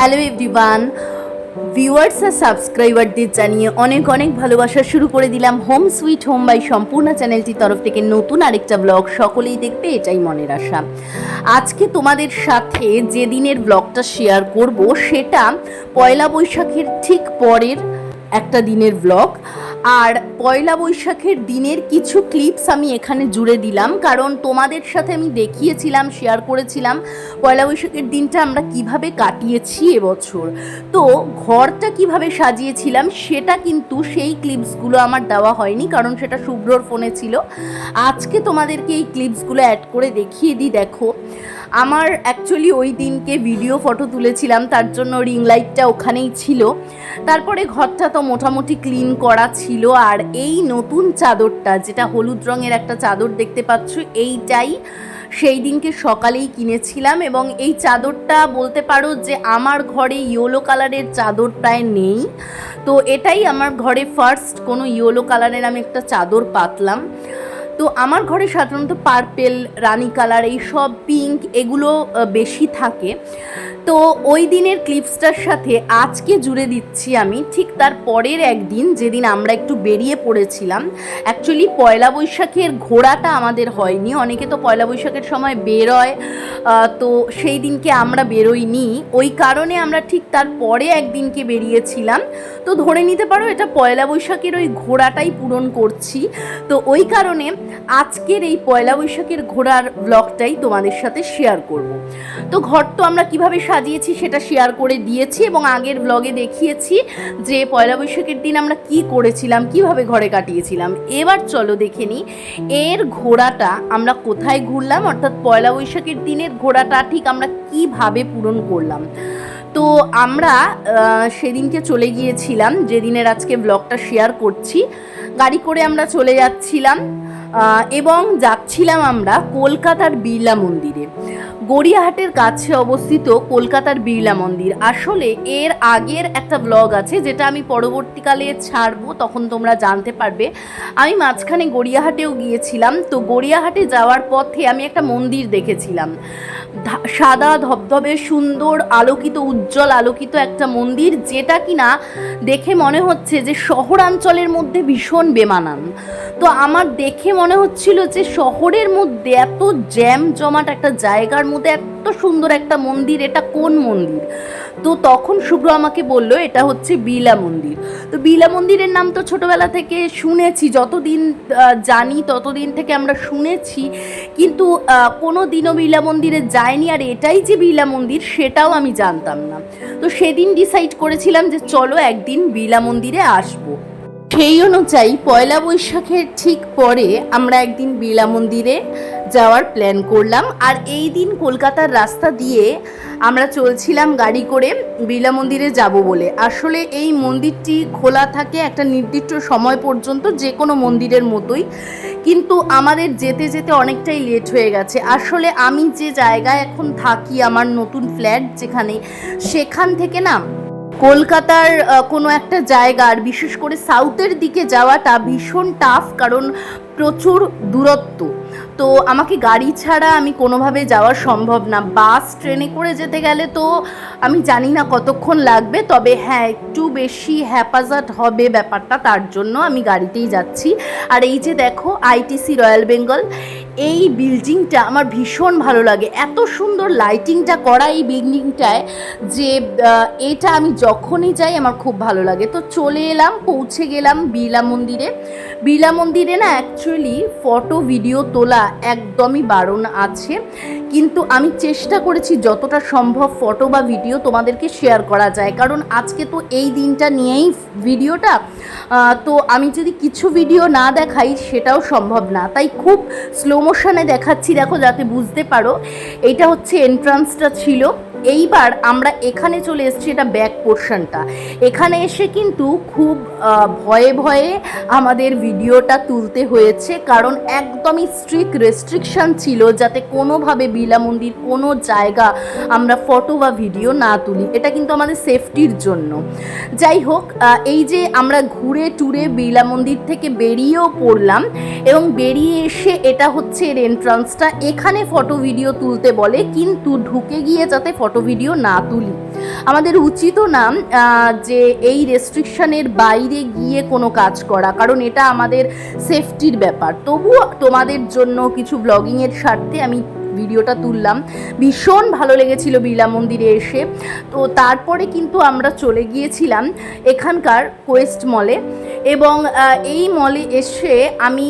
Hello everyone viewers আর সাবস্ক্রাইবারদের জানিয়ে অনেক অনেক ভালোবাসা শুরু করে দিলাম হোম সুইট হোম বাই সম্পূর্ণ চ্যানেলটির তরফ থেকে নতুন আরেকটা ব্লগ সকলেই দেখবে, এটাই মনের আশা। আজকে তোমাদের সাথে যে দিনের ব্লগটা শেয়ার করব, সেটা পয়লা বৈশাখের ঠিক পরের একটা দিনের ব্লগ আর পয়লা বৈশাখের দিনের কিছু ক্লিপস আমি এখানে জুড়ে দিলাম, কারণ তোমাদের সাথে আমি দেখিয়েছিলাম শেয়ার করেছিলাম পয়লা বৈশাখের দিনটা আমরা কীভাবে কাটিয়েছি এবছর। তো ঘরটা কীভাবে সাজিয়েছিলাম সেটা কিন্তু সেই ক্লিপসগুলো আমার দেওয়া হয়নি, কারণ সেটা শুভ্রর ফোনে ছিল। আজকে তোমাদেরকে এই ক্লিপসগুলো অ্যাড করে দেখিয়ে দিই, দেখো। আমার অ্যাকচুয়ালি ওই দিনকে ভিডিও ফটো তুলেছিলাম, তার জন্য রিং লাইটটা ওখানেই ছিল। তারপরে ঘরটা তো মোটামুটি ক্লিন করা ছিল, আর এই নতুন চাদরটা, যেটা হলুদ রঙের একটা চাদর দেখতে পাচ্ছ, এইটাই সেই দিনকে সকালেই কিনেছিলাম এবং এই চাদরটা বলতে পারো যে আমার ঘরে ইয়েলো কালারের চাদর প্রায় নেই। তো এটাই আমার ঘরে ফার্স্ট কোনো ইয়েলো কালারের আমি একটা চাদর পাতলাম। তো আমার ঘরে সাধারণত পার্পেল রানি কালার এইসব পিঙ্ক এগুলো বেশি থাকে। তো ওই দিনের ক্লিপসটার সাথে আজকে জুড়ে দিচ্ছি আমি ঠিক তার পরের একদিন যেদিন আমরা একটু বেরিয়ে পড়েছিলাম। অ্যাকচুয়ালি পয়লা বৈশাখের ঘোড়াটা আমাদের হয়নি। অনেকে তো পয়লা বৈশাখের সময় বেরোয় তো সেই দিনকে আমরা বেরোইনি। ওই কারণে আমরা ঠিক তার পরে একদিনকে বেরিয়েছিলাম। তো ধরে নিতে পারো, এটা পয়লা বৈশাখের ওই ঘোড়াটাই পূরণ করছি। তো ওই কারণে আজকের এই পয়লা বৈশাখের ঘোড়ার ব্লগটাই তোমাদের সাথে শেয়ার করব। তো ঘর তো আমরা কীভাবে সাজিয়েছি সেটা শেয়ার করে দিয়েছি এবং আগের ব্লগে দেখিয়েছি যে পয়লা বৈশাখের দিন আমরা কি করেছিলাম, কীভাবে ঘরে কাটিয়েছিলাম। এবার চলো দেখে নিই, এর ঘোড়াটা আমরা কোথায় ঘুরলাম, অর্থাৎ পয়লা বৈশাখের দিনের ঘোড়াটা ঠিক আমরা কীভাবে পূরণ করলাম। তো আমরা সেদিনকে চলে গিয়েছিলাম, যেদিনের আজকে ব্লগটা শেয়ার করছি। গাড়ি করে আমরা চলে যাচ্ছিলাম। এবং যাচ্ছিলাম আমরা কলকাতার বিড়লা মন্দিরে। গড়িয়াহাটের কাছে অবস্থিত কলকাতার বিড়লা মন্দির। আসলে এর আগের একটা ব্লগ আছে, যেটা আমি পরবর্তীকালে ছাড়বো, তখন তোমরা জানতে পারবে। আমি মাঝখানে গড়িয়াহাটেও গিয়েছিলাম, তো গড়িয়াহাটে যাওয়ার পথে আমি একটা মন্দির দেখেছিলাম। সাদা, ধবধবে, সুন্দর, আলোকিত, উজ্জ্বল আলোকিত একটা মন্দির, যেটা কিনা দেখে মনে হচ্ছে যে শহরাঞ্চলের মধ্যে ভীষণ বেমানান। তো আমার দেখে মনে হচ্ছিল যে শহরের মধ্যে এত জ্যাম জমাট একটা জায়গার মধ্যে এত সুন্দর একটা মন্দির, এটা কোন মন্দির? তো তখন শুভ্র আমাকে বলল, এটা হচ্ছে বিলা মন্দির। তো বিলা মন্দিরের নাম তো ছোটবেলা থেকে শুনেছি, যতদিন জানি ততদিন থেকে আমরা শুনেছি, কিন্তু কোনো দিনও বিলা মন্দিরে যায়নি, আর এটাই যে বিলা মন্দির, সেটাও আমি জানতাম না। তো সেদিন ডিসাইড করেছিলাম যে চলো একদিন বিলা মন্দিরে আসব। সেই অনুযায়ী পয়লা বৈশাখের ঠিক পরে আমরা একদিন বিড়লা মন্দিরে যাওয়ার প্ল্যান করলাম। আর এই দিন কলকাতার রাস্তা দিয়ে আমরা চলছিলাম গাড়ি করে বিড়লা মন্দিরে যাব বলে। আসলে এই মন্দিরটি খোলা থাকে একটা নির্দিষ্ট সময় পর্যন্ত যে কোনো মন্দিরের মতোই। কিন্তু আমাদের যেতে যেতে অনেকটাই লেট হয়ে গেছে। আসলে আমি যে জায়গায় এখন থাকি, আমার নতুন ফ্ল্যাট যেখানে, সেখান থেকে না কলকাতার কোনো একটা জায়গার বিশেষ করে সাউথের দিকে যাওয়াটা ভীষণ টাফ কারণ প্রচুর দূরত্ব। তো আমাকে গাড়ি ছাড়া আমি কোনোভাবে যাওয়া সম্ভব না। বাস, ট্রেনে করে যেতে গেলে তো আমি জানি না কতক্ষণ লাগবে, তবে হ্যাঁ একটু বেশি হ্যাপাজার্ট হবে ব্যাপারটা, তার জন্য আমি গাড়িতেই যাচ্ছি। আর এই যে দেখো আইটিসি রয়্যাল বেঙ্গল এই বিল্ডিংটা আমার ভীষণ ভালো লাগে। এত সুন্দর লাইটিংটা করা এই বিল্ডিংটায় যে এটা আমি যখনই যাই আমার খুব ভালো লাগে। তো চলে এলাম, পৌঁছে গেলাম বিড়লা মন্দিরে। বিড়লা মন্দিরে না অ্যাকচুয়ালি ফটো ভিডিও তোলা একদমই বারণ আছে। কিন্তু আমি চেষ্টা করেছি যতটা সম্ভব ফটো বা ভিডিও তোমাদেরকে শেয়ার করা যায়। কারণ আজকে তো এই দিনটা নিয়েই ভিডিওটা তো আমি যদি কিছু ভিডিও না দেখাই সেটাও সম্ভব না। তাই খুব স্লো মোশনে দেখাচ্ছি দেখো যাতে বুঝতে পারো। এটা হচ্ছে এন্ট্রান্সটা ছিল। এইবার আমরা এখানে চলে এসেছি এটা ব্যাক পোর্শনটা এখানে এসে কিন্তু খুব ভয়ে ভয়ে আমাদের ভিডিওটা তুলতে হয়েছে, কারণ একদমই স্ট্রিক্ট রেস্ট্রিকশন ছিল যাতে কোনোভাবে বিলা মন্দির কোনো জায়গা আমরা ফটো বা ভিডিও না তুলি। এটা কিন্তু আমাদের সেফটির জন্য। যাই হোক এই যে আমরা ঘুরে টুরে বিড়লা মন্দির থেকে বেরিয়েও পড়লাম এবং বেরিয়ে এসে এটা হচ্ছে এর এন্ট্রান্সটা এখানে ফটো ভিডিও তুলতে বলে, কিন্তু ঢুকে গিয়ে যাতে ফটো ফটো ভিডিও না তুলি। আমাদের উচিতও না যে এই রেস্ট্রিকশনের বাইরে গিয়ে কোনো কাজ করা, কারণ এটা আমাদের সেফটির ব্যাপার। তবুও তোমাদের জন্য কিছু ব্লগিংয়ের স্বার্থে আমি ভিডিওটা তুললাম। ভীষণ ভালো লেগেছিল বিড়লা মন্দিরে এসে। তো তারপরে কিন্তু আমরা চলে গিয়েছিলাম এখানকার কোয়েস্ট মলে এবং এই মলে এসে আমি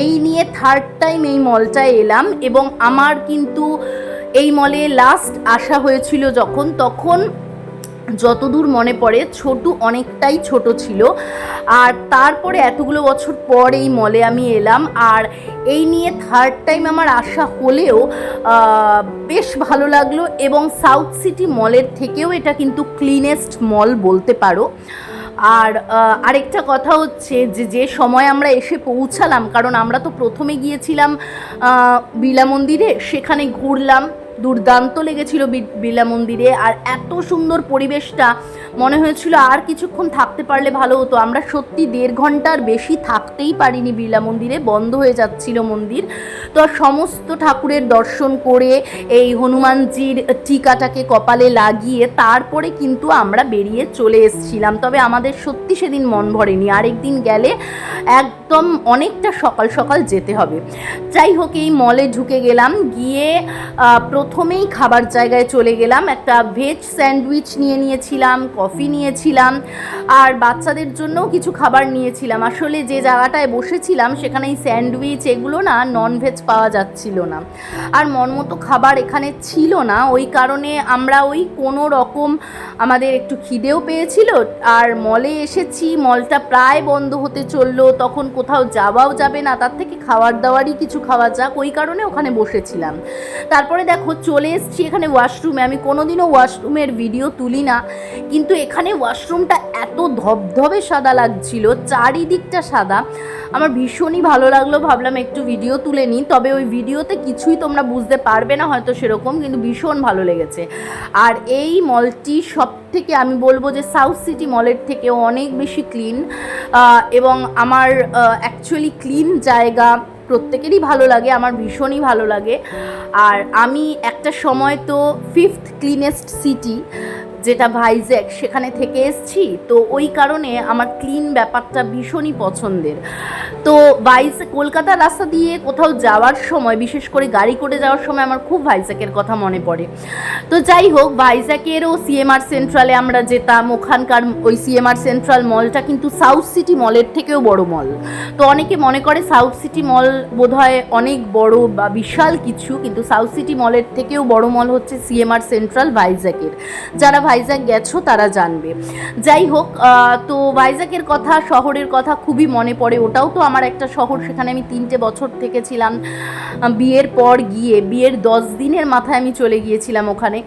এই নিয়ে থার্ড টাইম এই মলটায় এলাম এবং আমার কিন্তু এই মলে লাস্ট আসা হয়েছিল যখন, তখন যতদূর মনে পড়ে ছোটু অনেকটাই ছোট ছিল। আর তারপরে এতগুলো বছর পর এই মলে আমি এলাম। আর এই নিয়ে থার্ড টাইম আমার আসা হলেও বেশ ভালো লাগল এবং সাউথ সিটি মলের থেকেও এটা কিন্তু ক্লিনেস্ট মল বলতে পারো। আর আরেকটা কথা হচ্ছে যে যে সময় আমরা এসে পৌঁছালাম, কারণ আমরা তো প্রথমে গিয়েছিলাম বিড়লা মন্দিরে, সেখানে ঘুরলাম। দুর্দান্ত লেগেছিল বিড়লা মন্দিরে। আর এত সুন্দর পরিবেশটা মনে হয়েছিল আর কিছুক্ষণ থাকতে পারলে ভালো হতো। আমরা সত্যি দেড় ঘণ্টার বেশি থাকতেই পারিনি বিড়লা মন্দিরে, বন্ধ হয়ে যাচ্ছিল মন্দির। তো সমস্ত ঠাকুরের দর্শন করে এই হনুমানজির টিকাটাকে কপালে লাগিয়ে তারপরে কিন্তু আমরা বেরিয়ে চলে এসেছিলাম। তবে আমাদের সত্যি সেদিন মন ভরেনি। আরেকদিন গেলে একদম অনেকটা সকাল সকাল যেতে হবে। যাই হোক, এই মলে ঢুকে গেলাম। গিয়ে প্রথমেই খাবার জায়গায় চলে গেলাম। একটা ভেজ স্যান্ডউইচ নিয়ে নিয়েছিলাম কফি নিয়েছিলাম আর বাচ্চাদের জন্যও কিছু খাবার নিয়েছিলাম। আসলে যে জায়গাটায় বসেছিলাম সেখানে এই স্যান্ডউইচ এগুলো না নন ভেজ পাওয়া যাচ্ছিল না। আর মন মতো খাবার এখানে ছিল না। ওই কারণে আমরা ওই কোনো রকম আমাদের একটু খিদেও পেয়েছিল। আর মলে এসেছি, মলটা প্রায় বন্ধ হতে চলল। তখন কোথাও যাওয়াও যাবে না। তার থেকে খাবার দাওয়ারই কিছু খাওয়া যাক। ওই কারণে ওখানে বসেছিলাম। তারপরে দেখো চলে এসেছি এখানে ওয়াশরুমে আমি কোনোদিনও ওয়াশরুমের ভিডিও তুলি না। কিন্তু এখানে ওয়াশরুমটা এত ধবধবে সাদা লাগছিল, চারিদিকটা সাদা। আমার ভীষণই ভালো লাগল, ভাবলাম একটু ভিডিও তুলে নিই। তবে ওই ভিডিওতে কিছুই তোমরা বুঝতে পারবে না, হয়তো সেরকম, কিন্তু ভীষণ ভালো লেগেছে। আর এই মলটি সব থেকে আমি বলব যে সাউথ সিটি মলের থেকেও অনেক বেশি ক্লিন এবং আমার অ্যাকচুয়ালি ক্লিন জায়গা প্রত্যেকেরই ভালো লাগে, আমার ভীষণই ভালো লাগে। আর আমি একটা সময় তো ফিফথ ক্লিনেস্ট সিটি যেটা ভাইজ্যাক সেখানে থেকে এসছি, তো ওই কারণে আমার ক্লিন ব্যাপারটা ভীষণই পছন্দের। তো ভাইজ কলকাতার রাস্তা দিয়ে কোথাও যাওয়ার সময়, বিশেষ করে গাড়ি করে যাওয়ার সময় আমার খুব ভাইজ্যাকের কথা মনে পড়ে। তো যাই হোক, ভাইজ্যাকেরও সিএমআর সেন্ট্রালে আমরা যেতাম, ওখানকার ওই সিএমআর সেন্ট্রাল মলটা কিন্তু সাউথ সিটি মলের থেকেও বড় মল তো অনেকে মনে করে সাউথ সিটি মল বোধহয় অনেক বড় বা বিশাল কিছু, কিন্তু সাউথ সিটি মলের থেকেও বড় মল হচ্ছে সিএমআর সেন্ট্রাল ভাইজ্যাকের। যারা ভাইজ্যাক গেছো, তারা জানবে। যাই হোক তো ভাইজ্যাকের কথা, শহরের কথা খুবই মনে পড়ে। ওটাও তো আমার একটা শহর, সেখানে আমি তিনটে বছর থেকেছিলাম বিয়ের পর গিয়ে, বিয়ের দশ দিনের মাথায় আমি চলে গিয়েছিলাম ওখানে।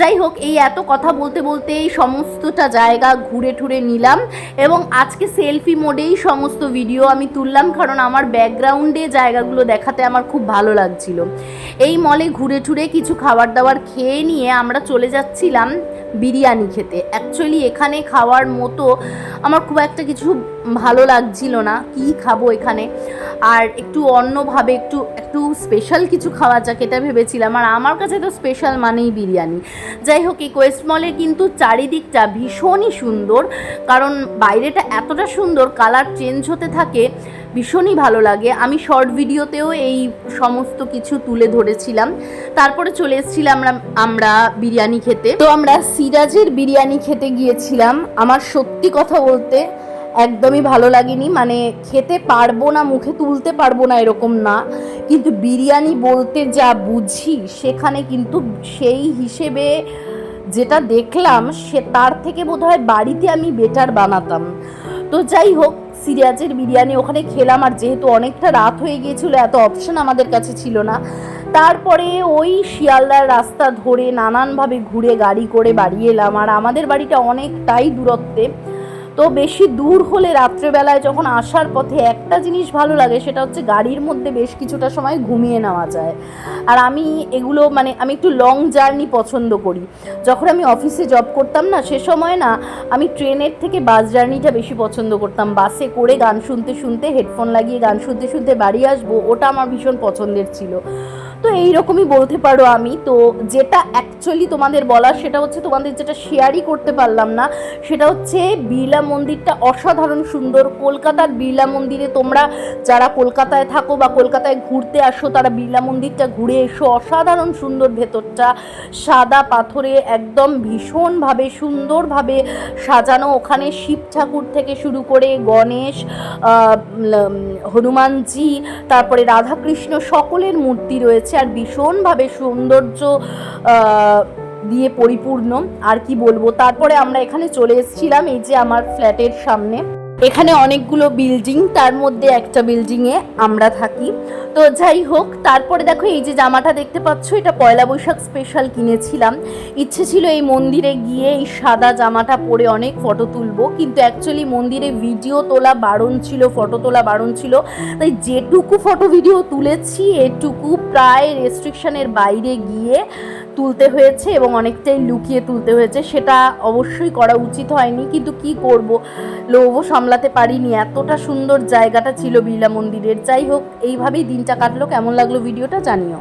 যাই হোক, এই এত কথা বলতে বলতে এই সমস্তটা জায়গা ঘুরে ঠুরে নিলাম এবং আজকে সেলফি মোডেই সমস্ত ভিডিও আমি তুললাম, কারণ আমার ব্যাকগ্রাউন্ডে জায়গাগুলো দেখাতে আমার খুব ভালো লাগছিল। এই মলে ঘুরে ঠুরে কিছু খাবার দাবার খেয়ে নিয়ে আমরা চলে যাচ্ছিলাম। বিরিয়ানি খেতে। অ্যাকচুয়ালি এখানে খাওয়ার মতো আমার খুব একটা কিছু ভালো লাগছিল না। কি খাব এখানে? আর একটু অন্যভাবে একটু একটু স্পেশাল কিছু খাওয়া যাক এটা ভেবেছিলাম। আর আমার কাছে তো স্পেশাল মানেই বিরিয়ানি। যাই হোক, এই কোয়েস্ট মলের কিন্তু চারিদিকটা ভীষণই সুন্দর। কারণ বাইরেটা এতটা সুন্দর কালার চেঞ্জ হতে থাকে ভীষণই ভালো লাগে। আমি শর্ট ভিডিওতেও এই সমস্ত কিছু তুলে ধরেছিলাম। তারপরে চলে এসেছিলাম আমরা আমরা বিরিয়ানি খেতে। তো আমরা সিরাজের বিরিয়ানি খেতে গিয়েছিলাম। আমার সত্যি কথা বলতে একদমই ভালো লাগেনি। মানে খেতে পারব না, মুখে তুলতে পারব না এরকম না। কিন্তু বিরিয়ানি বলতে যা বুঝি, সেখানে কিন্তু সেই হিসেবে যেটা দেখলাম, সে তার থেকে বোধহয় বাড়িতে আমি বেটার বানাতাম। তো যাই হোক সিরিয়াজের বিরিয়ানি ওখানে খেলাম, আর যেহেতু অনেকটা রাত হয়ে গিয়েছিল, এত অপশন আমাদের কাছে ছিল না। তারপরে ওই শিয়ালদার রাস্তা ধরে নানানভাবে ঘুরে গাড়ি করে বাড়ি এলাম, আর আমাদের বাড়িটা অনেকটাই দূরত্বে। তো বেশি দূর হলে রাত্রেবেলায় যখন আসার পথে একটা জিনিস ভালো লাগে, সেটা হচ্ছে গাড়ির মধ্যে বেশ কিছুটা সময় ঘুমিয়ে নেওয়া যায়। আর আমি এগুলো মানে আমি একটু লং জার্নি পছন্দ করি। যখন আমি অফিসে জব করতাম না, সে সময় না আমি ট্রেনের থেকে বাস জার্নিটা বেশি পছন্দ করতাম। বাসে করে গান শুনতে শুনতে হেডফোন লাগিয়ে গান শুনতে শুনতে বাড়ি আসব, ওটা আমার ভীষণ পছন্দের ছিল। তো এইরকমই বলতে পারো আমি। তো যেটা অ্যাকচুয়ালি তোমাদের বলার সেটা হচ্ছে তোমাদের যেটা শেয়ারই করতে পারলাম না, সেটা হচ্ছে বিড়লা মন্দিরটা অসাধারণ সুন্দর। কলকাতার বিড়লা মন্দিরে তোমরা যারা কলকাতায় থাকো বা কলকাতায় ঘুরতে আসো, তারা বিড়লা মন্দিরটা ঘুরে এসো। অসাধারণ সুন্দর ভেতরটা। সাদা পাথরে একদম ভীষণভাবে সুন্দরভাবে সাজানো। ওখানে শিব ঠাকুর থেকে শুরু করে গণেশ হনুমানজি, তারপরে রাধাকৃষ্ণ সকলের মূর্তি রয়েছে। আর ভীষণভাবে সৌন্দর্য দিয়ে পরিপূর্ণ। আর কি বলব? তারপরে আমরা এখানে চলে এসেছিলাম এই যে আমার ফ্ল্যাটের সামনে। এখানে অনেকগুলো বিল্ডিং তার মধ্যে একটা বিল্ডিংয়ে আমরা থাকি। তো যাই হোক, তারপরে দেখো এই যে জামাটা দেখতে পাচ্ছ, এটা পয়লা বৈশাখ স্পেশাল কিনেছিলাম। ইচ্ছে ছিল এই মন্দিরে গিয়ে এই সাদা জামাটা পরে অনেক ফটো তুলবো, কিন্তু অ্যাকচুয়ালি মন্দিরে ভিডিও তোলা বারণ ছিল ফটো তোলা বারণ ছিল। তাই যেটুকু ফটো ভিডিও তুলেছি, এটুকু প্রায় রেস্ট্রিকশনের বাইরে গিয়ে তুলতে হয়েছে এবং অনেকটাই লুকিয়ে তুলতে হয়েছে, সেটা অবশ্যই করা উচিত হয়নি। কিন্তু কি করব? লোভও সামলাতে পারিনি। এতটা সুন্দর জায়গাটা ছিল বিড়লা মন্দিরের। যাই হোক, এইভাবেই দিনটা কাটলো। কেমন লাগল ভিডিওটা জানিও।